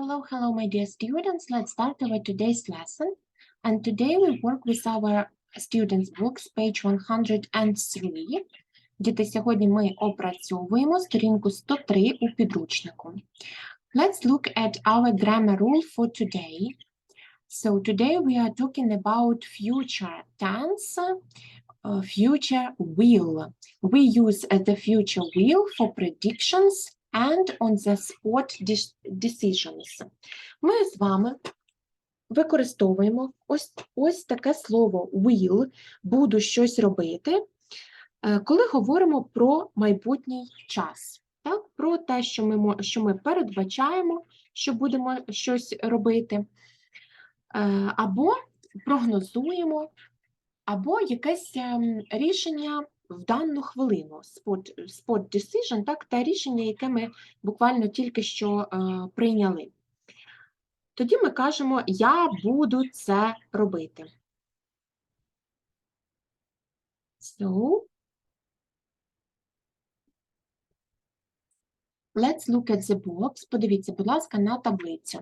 Hello, hello, my dear students. Let's start our today's lesson. And today we work with our students' books, page 103. Діти, сьогодні ми опрацьовуємо сторінку 103 у підручнику. Let's look at our grammar rule for today. So today we are talking about future tense, uh, future will. We use uh, the future will for predictions and on the spot decisions. Ми з вами використовуємо ось, ось таке слово will, буду щось робити, е, коли говоримо про майбутній час. Так? Про те, що ми, що ми передбачаємо, що будемо щось робити, е, або прогнозуємо, або якесь ем, рішення в дану хвилину, spot, spot decision, так, те рішення, яке ми буквально тільки що е, прийняли. Тоді ми кажемо, я буду це робити. So, let's look at the box. Подивіться, будь ласка, на таблицю.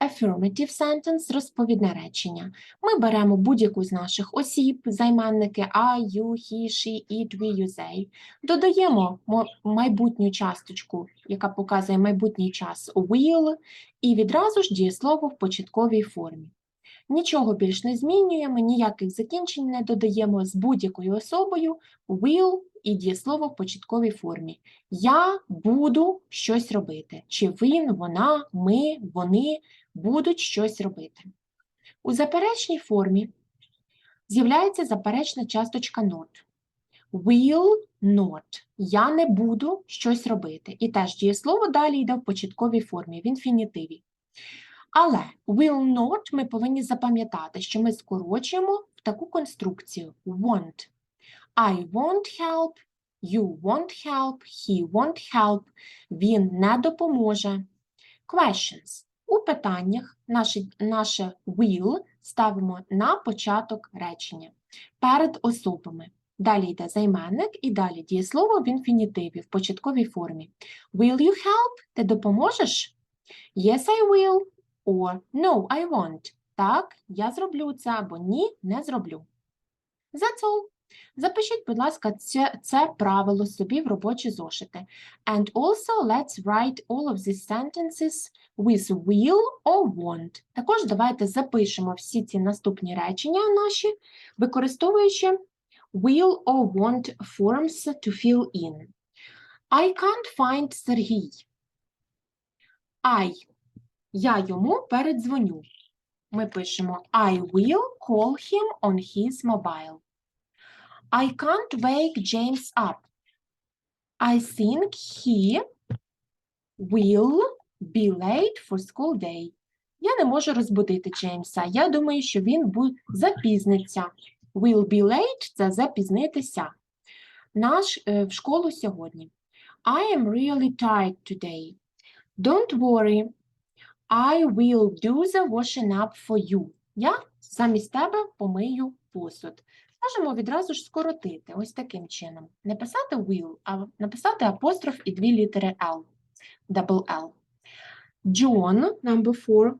Affirmative sentence – розповідне речення. Ми беремо будь-яку з наших осіб, займенники I, you, he, she, it, we, you, they. Додаємо майбутню часточку, яка показує майбутній час will, і відразу ж дієслово в початковій формі. Нічого більш не змінюємо, ніяких закінчень не додаємо з будь-якою особою will і дієслово в початковій формі. Я буду щось робити. Чи він, вона, ми, вони будуть щось робити. У заперечній формі з'являється заперечна часточка not. Will not. Я не буду щось робити. І теж дієслово далі йде в початковій формі, в інфінітиві. Але will not ми повинні запам'ятати, що ми скорочуємо в таку конструкцію want. I won't help, you won't help, he won't help, він не допоможе. Questions. У питаннях наше, наше will ставимо на початок речення перед особами. Далі йде займенник і далі дієслово в інфінітиві в початковій формі. Will you help? Ти допоможеш? Yes, I will. Or no, I won't. Так, я зроблю це або ні, не зроблю. That's all. Запишіть, будь ласка, це, це правило собі в робочі зошити. And also let's write all of these sentences with will or want. Також давайте запишемо всі ці наступні речення наші, використовуючи will or want forms to fill in. I can't find Сергій. I. Я йому передзвоню. Ми пишемо I will call him on his mobile. I can't wake James up. I think he will be late for school day. Я не можу розбудити Джеймса. Я думаю, що він запізниться. Will be late – це запізнитися. Наш е, в школу сьогодні. I am really tired today. Don't worry. I will do the washing up for you. Я замість тебе помию посуд. Можемо відразу ж скоротити ось таким чином. Не писати will, а написати апостроф і дві літери L. Double L. John, number four,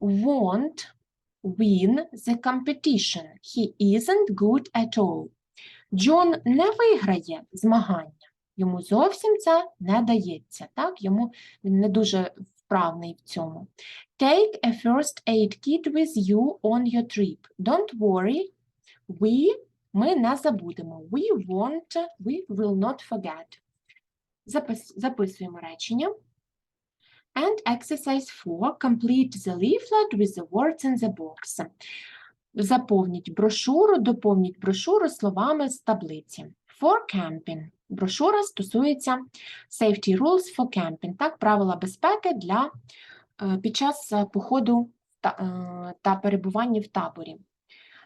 won't win the competition. He isn't good at all. Джон не виграє змагання. Йому зовсім це не дається. Так? Йому він не дуже вправний в цьому. Take a first aid kit with you on your trip. Don't worry. We ми не забудемо. We won't, we will not forget. Запис, записуємо речення. And exercise 4. Complete the leaflet with the words in the box. Заповніть брошуру, доповніть брошуру словами з таблиці. For camping. Брошура стосується safety rules for camping. Так, правила безпеки для е, під час е, походу та, е, та перебування в таборі.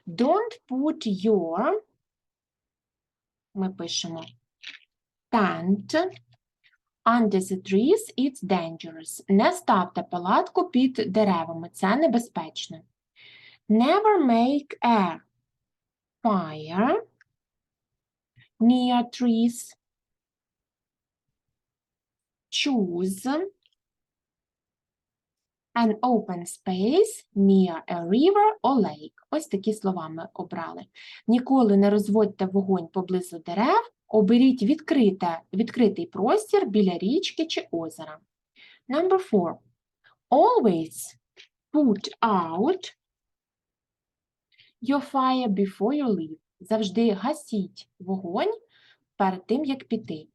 Don't put your, ми пишемо, tent under the trees, it's dangerous. Не ставте палатку під деревами, це небезпечно. Never make a fire near trees. Choose An open space near a river or lake. Ось такі слова ми обрали. Ніколи не розводьте вогонь поблизу дерев, оберіть відкрите, відкритий простір біля річки чи озера. Number four. Always put out your fire before you leave. Завжди гасіть вогонь перед тим, як піти.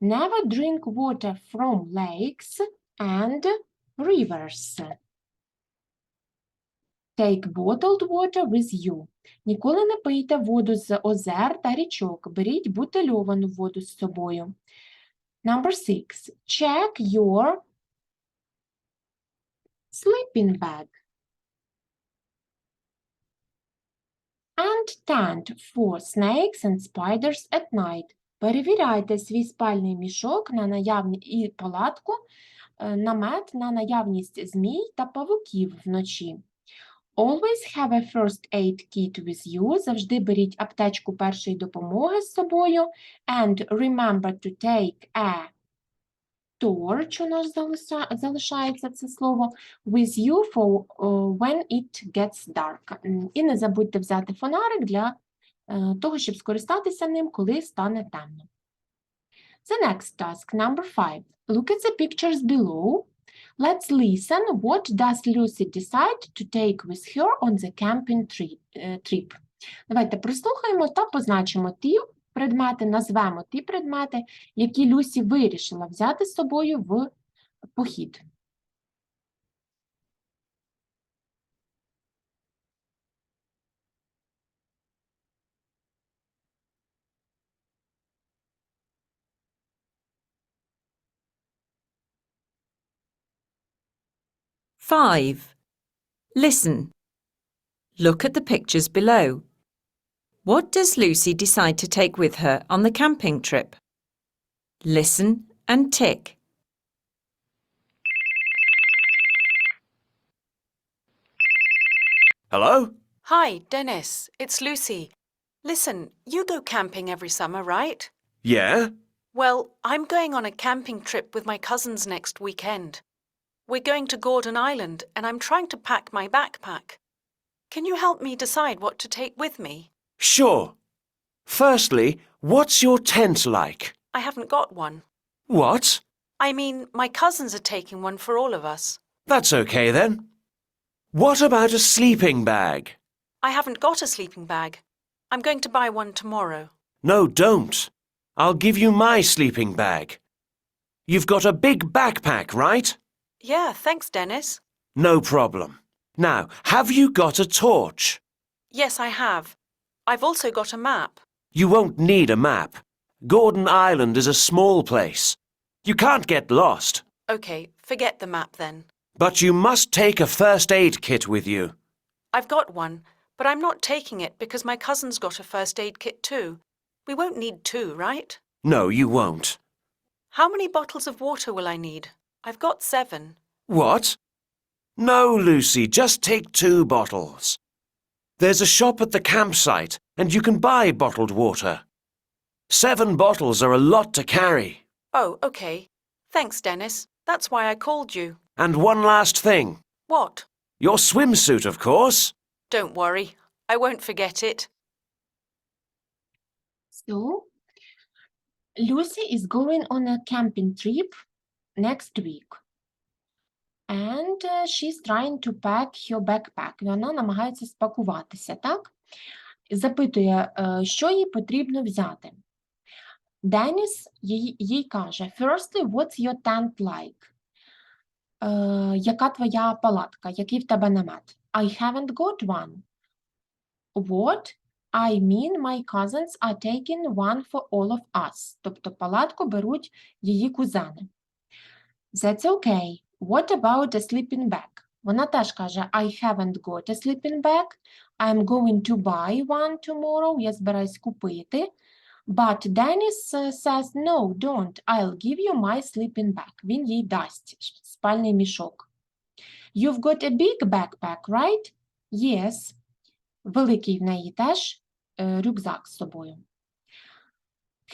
Never drink water from lakes and rivers. Take bottled water with you. Ніколи не пийте воду з озер та річок. Беріть бутильовану воду з собою. Number six. Check your sleeping bag. And tent for snakes and spiders at night. Перевіряйте свій спальний мішок на наявні і палатку, е, намет на наявність змій та павуків вночі. Always have a first aid kit with you. Завжди беріть аптечку першої допомоги з собою. And remember to take a torch, у нас залишається це слово, with you for uh, when it gets dark. І не забудьте взяти фонарик для е, того, щоб скористатися ним, коли стане темно. The next task, number five. Look at the pictures below. Let's listen. What does Lucy decide to take with her on the camping е, trip? Давайте прослухаємо та позначимо ті предмети, назвемо ті предмети, які Люсі вирішила взяти з собою в похід. Five. Listen. Look at the pictures below. What does Lucy decide to take with her on the camping trip? Listen and tick. Hello? Hi, Dennis. It's Lucy. Listen, you go camping every summer, right? Yeah? Well, I'm going on a camping trip with my cousins next weekend. We're going to Gordon Island, and I'm trying to pack my backpack. Can you help me decide what to take with me? Sure. Firstly, what's your tent like? I haven't got one. What? I mean, my cousins are taking one for all of us. That's okay then. What about a sleeping bag? I haven't got a sleeping bag. I'm going to buy one tomorrow. No, don't. I'll give you my sleeping bag. You've got a big backpack, right? Yeah, thanks, Dennis. No problem. Now, have you got a torch? Yes, I have. I've also got a map. You won't need a map. Gordon Island is a small place. You can't get lost. Okay, forget the map then. But you must take a first aid kit with you. I've got one, but I'm not taking it because my cousin's got a first aid kit too. We won't need two, right? No, you won't. How many bottles of water will I need? I've got seven. What? No, Lucy, just take two bottles. There's a shop at the campsite, and you can buy bottled water. Seven bottles are a lot to carry. Oh, okay. Thanks, Dennis. That's why I called you. And one last thing. What? Your swimsuit, of course. Don't worry. I won't forget it. So, Lucy is going on a camping trip next week. And uh, she's trying to pack her backpack. Вона намагається спакуватися, так? Запитує, е, що їй потрібно взяти. Деніс їй, їй каже, firstly, what's your tent like? Е, яка твоя палатка? Який в тебе намет? I haven't got one. What? I mean, my cousins are taking one for all of us. Тобто палатку беруть її кузени. That's okay. What about a sleeping bag? Вона теж каже, I haven't got a sleeping bag. I'm going to buy one tomorrow. Я збираюсь купити. But Dennis uh, says, no, don't. I'll give you my sleeping bag. Він їй дасть спальний мішок. You've got a big backpack, right? Yes. Великий в неї теж е, рюкзак з собою.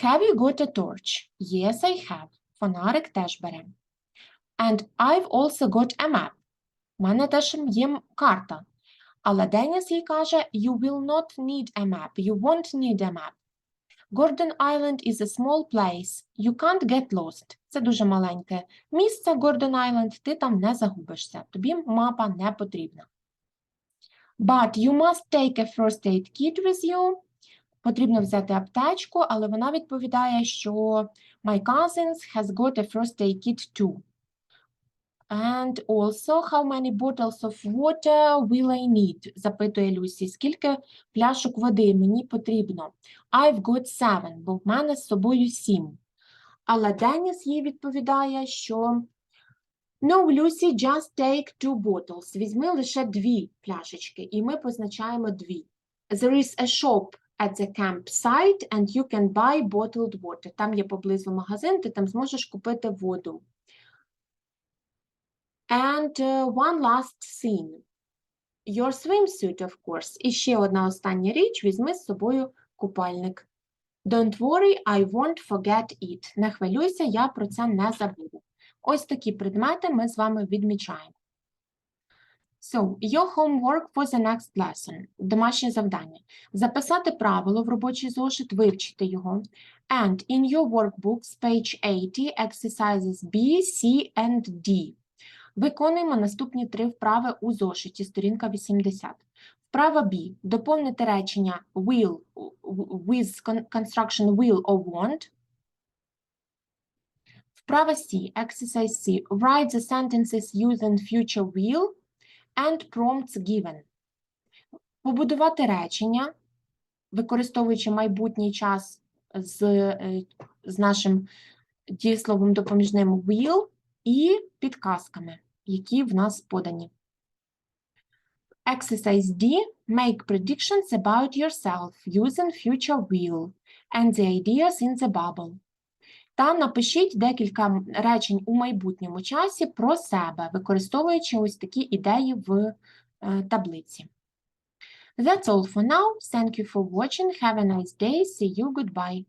Have you got a torch? Yes, I have. Фонарик теж бере. And I've also got a map. У мене теж є карта. Але Деніс їй каже, you will not need a map, you won't need a map. Gordon Island is a small place. You can't get lost. Це дуже маленьке місце, Gordon Island, ти там не загубишся. Тобі мапа не потрібна. But you must take a first aid kit with you. Потрібно взяти аптечку, але вона відповідає, що my cousins has got a first aid kit too. And also, how many bottles of water will I need? запитує Люсі. Скільки пляшок води мені потрібно? I've got seven, бо в мене з собою сім. Але Деніс їй відповідає, що No, Lucy, just take two bottles. Візьми лише дві пляшечки, і ми позначаємо дві. There is a shop at the campsite and you can buy bottled water. Там є поблизу магазин, ти там зможеш купити воду. And uh, one last thing. Your swimsuit, of course. І ще одна остання річ, візьми з собою купальник. Don't worry, I won't forget it. Не хвилюйся, я про це не забуду. Ось такі предмети ми з вами відмічаємо. So, your homework for the next lesson. Домашнє завдання. Записати правило в робочий зошит, вивчити його. And in your workbooks, page 80, exercises B, C and D. Виконуємо наступні три вправи у зошиті, сторінка 80. Вправа B. Доповнити речення will with construction will or won't. Вправа C. Exercise C. Write the sentences using future will and prompts given. Побудувати речення, використовуючи майбутній час з, з нашим дієсловом допоміжним will і підказками, які в нас подані. Exercise D. Make predictions about yourself using future will and the ideas in the bubble. Та напишіть декілька речень у майбутньому часі про себе, використовуючи ось такі ідеї в е, таблиці. That's all for now. Thank you for watching. Have a nice day. See you. Goodbye.